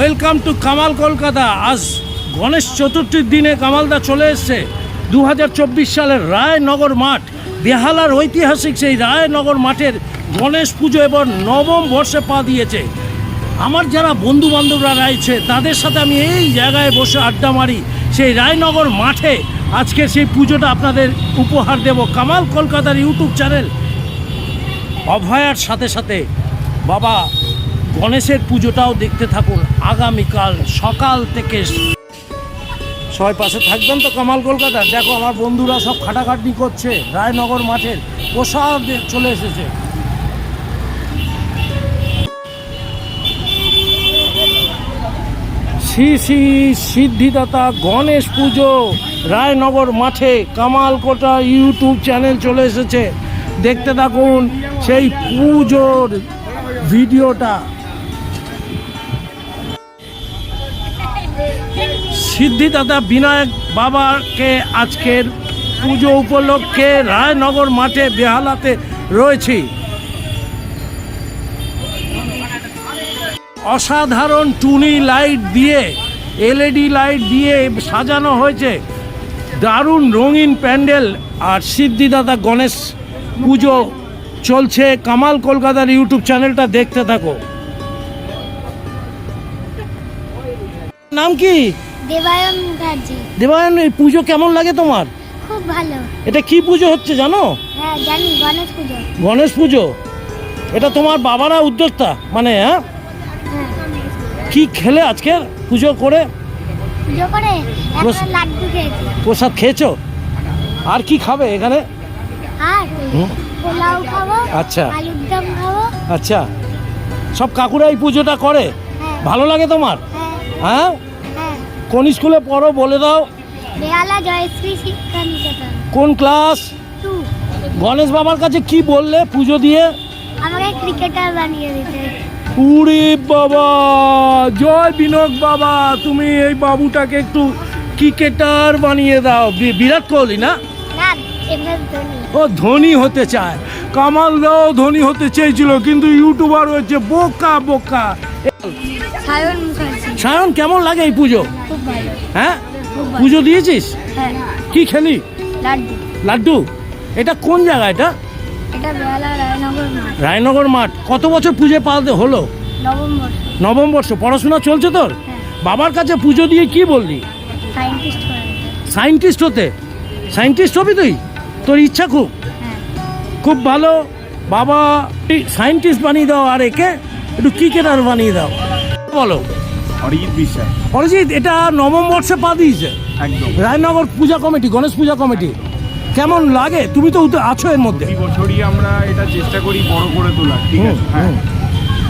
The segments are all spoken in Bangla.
Welcome to Kamal Kolkata. আজ গণেশ চতুর্থীর দিনে কামালদা চলে এসছে। দু হাজার চব্বিশ সালের রায়নগর মাঠ, বেহালার ঐতিহাসিক সেই রায়নগর মাঠের গণেশ পুজো এবার নবম বর্ষে পা দিয়েছে। আমার যারা বন্ধু বান্ধবরা রয়েছে, তাদের সাথে আমি এই জায়গায় বসে আড্ডা মারি। সেই রায়নগর মাঠে আজকে সেই পুজোটা আপনাদের উপহার দেব। কামাল কলকাতার ইউটিউব চ্যানেল অভয়ার সাথে সাথে। বাবা গণেশের পুজোটাও দেখতে থাকুন আগামীকাল সকাল থেকে। সবাই পাশে থাকবেন তো কামাল কলকাতা দেখো আমার বন্ধুরা সব খাটাখাটনি করছে, রায়নগর মাঠের প্রসাদ চলে এসেছে। শ্রী শ্রী সিদ্ধিদাতা গণেশ পুজো, রায়নগর মাঠে কামালকোটা ইউটিউব চ্যানেল চলে এসেছে। দেখতে থাকুন সেই পুজোর ভিডিওটা। সিদ্ধিদাতা বিনায়ক বাবাকে আজকের পুজো উপলক্ষে রায়নগর মাঠে বেহালাতে রয়েছি। অসাধারণ টুনি লাইট দিয়ে, এলইডি লাইট দিয়ে সাজানো হয়েছে। দারুণ রঙিন প্যান্ডেল আর সিদ্ধিদাতা গণেশ পুজো চলছে কামাল কলকাতার ইউটিউব চ্যানেলটা দেখতে থাকো। নাম কি? দেবায়ন মুখার্জি দেবায়ন এই পুজো কেমন লাগে তোমার? খুব ভালো। এটা কি পুজো হচ্ছে জানো? হ্যাঁ জানি গণেশ পুজো। গণেশ পুজো? এটা তোমার বাবারা উদ্যোক্তা মানে হ্যাঁ? হ্যাঁ। কি খেলে আজকে পুজো করে? পুজো করে একটা লাড্ডু খেয়েছি। প্রসাদ খেয়েছো? আর কি খাবে এখানে? আর পোলাও খাব আচ্ছা। আলুর দম খাব। আচ্ছা। সব কাকুরা এই পুজোটা করে? হ্যাঁ। ভালো লাগে তোমার? হ্যাঁ। হ্যাঁ? কোন স্কুলে পড়ো বলে দাও। বেহালা জয়শ্রী শিক্ষা নিকেতন। কোন ক্লাস? গণেশ বাবার কাছে কি বললে পুজো দিয়ে? আমাকে ক্রিকেটার বানিয়ে দিতে। উড়ি বাবা জয় বিনোদ বাবা তুমি এই বাবুটাকে একটু ক্রিকেটার বানিয়ে দাও। বিরাট কোহলি না? ও ধনী হতে চায়। কামাল দাও ধনী হতে চেয়েছিল কিন্তু ইউটিউবার হয়েছে বোকা বোকা। সায়ন মুখার্জি। সায়ন কেমন লাগে এই পুজো? হ্যাঁ? পুজো দিয়েছিস? হ্যাঁ। কি খেলি? লাড্ডু। এটা কোন জায়গা এটা? এটা রায়নগর মাঠ। কত বছর পুজো পালতে হলো? নবম বর্ষ। পড়াশোনা চলছে তোর? হ্যাঁ। বাবার কাছে পুজো দিয়ে কি বললি? সায়েন্টিস্ট হতে? সায়েন্টিস্ট হবি তুই? তোর ইচ্ছা খুব? হ্যাঁ। খুব ভালো। বাবা সায়েন্টিস্ট বানিয়ে দাও আর একে। একটু ক্রিকেটার বানিয়ে দাও। বলো। অরিজিৎ বিশ্বাস। অরিজিৎ এটা নবম বর্ষে পা দিয়েছে। একদম। Rainagar Puja committee Ganesh Puja committee. কেমন লাগে? তুমি তো আছো এর মধ্যে। বছরই আমরা এটা চেষ্টা করি বড় করে তোলার ঠিক আছে? হ্যাঁ।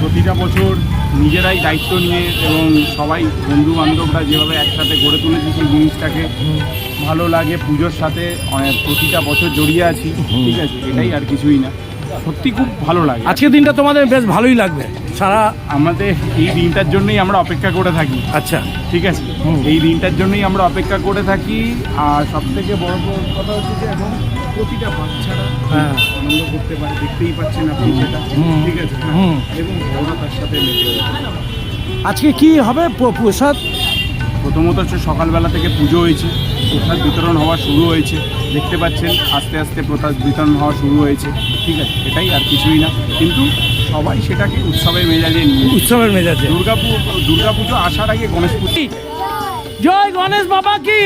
প্রতিটা বছর নিজেরাই দায়িত্ব নিয়ে এবং সবাই বন্ধু বান্ধবরা যেভাবে একসাথে গড়ে তুলেছি সেই জিনিসটাকে ভালো লাগে পুজোর সাথে প্রতিটা বছর জড়িয়ে আছি ঠিক আছে? এটাই আর কিছুই না। সত্যি খুব ভালো লাগে। আজকের দিনটা তোমাদের বেশ ভালোই লাগবে। সারা আমাদের এই দিনটার জন্যই আমরা অপেক্ষা করে থাকি। আচ্ছা। ঠিক আছে? এই দিনটার জন্যই আমরা অপেক্ষা করে থাকি। আর সব থেকে বড় বড় কথা হচ্ছে যে এখন প্রতিটা বাচ্চারা হ্যাঁ। আনন্দ করতে পারে দেখতেই পাচ্ছেন আপনি সেটা। ঠিক আছে? হ্যাঁ। এবং বড়রা তার সাথে মেতে আজকে কি হবে প্রসাদ? প্রথমত হচ্ছে সকালবেলা থেকে পুজো হয়েছে। প্রসাদ বিতরণ হওয়া শুরু হয়েছে। দেখতে পাচ্ছেন আস্তে আস্তে প্রসাদ বিতরণ হওয়া শুরু হয়েছে। ঠিক আছে? এটাই আর কিছুই না। কিন্তু সবাই সেটাকে উৎসবের মেজাজে নিয়ে উৎসবের মেজাজে। দুর্গা দুর্গা পুজো আসার আগে গণেশ পুজো। জয়। গণেশ বাবা কি?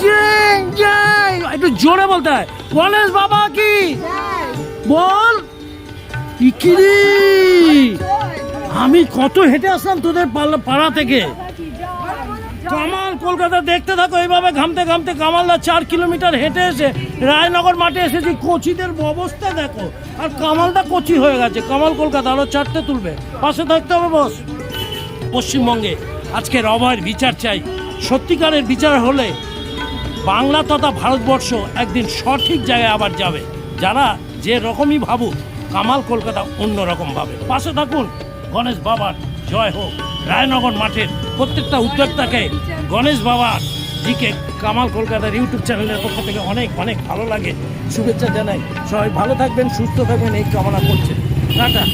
জয়। জয়। একটু জোরে বলতে হয়। গণেশ বাবা কি? বল। ইকিরি। আমি কত হেঁটে আসলাম তোদের পাড়া থেকে। কামাল, কলকাতা দেখতে থাকো, এইভাবে ঘামতে ঘামতে কামালদা চার কিলোমিটার হেঁটে এসে রায়নগর মাঠে এসেছি। কোচিদের অবস্থা দেখো। আর কামালদা কোচি হয়ে গেছে। কামাল কলকাতা আরও চারটে তুলবে। পাশে থাকতে হবে বস। পশ্চিমবঙ্গে আজকের অভয়ের বিচার চাই। সত্যিকারের বিচার হলে বাংলা তথা ভারতবর্ষ একদিন সঠিক জায়গায় আবার যাবে। যারা যে রকমই ভাবুক, কামাল কলকাতা অন্য রকম ভাবে। পাশে থাকুন গণেশ বাবার জয় হোক। রায়নগর মাঠের প্রত্যেকটা উদ্যোক্তাকে গণেশ বাবার দিকে কামাল কলকাতার ইউটিউব চ্যানেলের পক্ষ থেকে অনেক অনেক ভালো লাগে। শুভেচ্ছা জানাই। সবাই ভালো থাকবেন, সুস্থ থাকবেন, এই কামনা করছেন টাটা।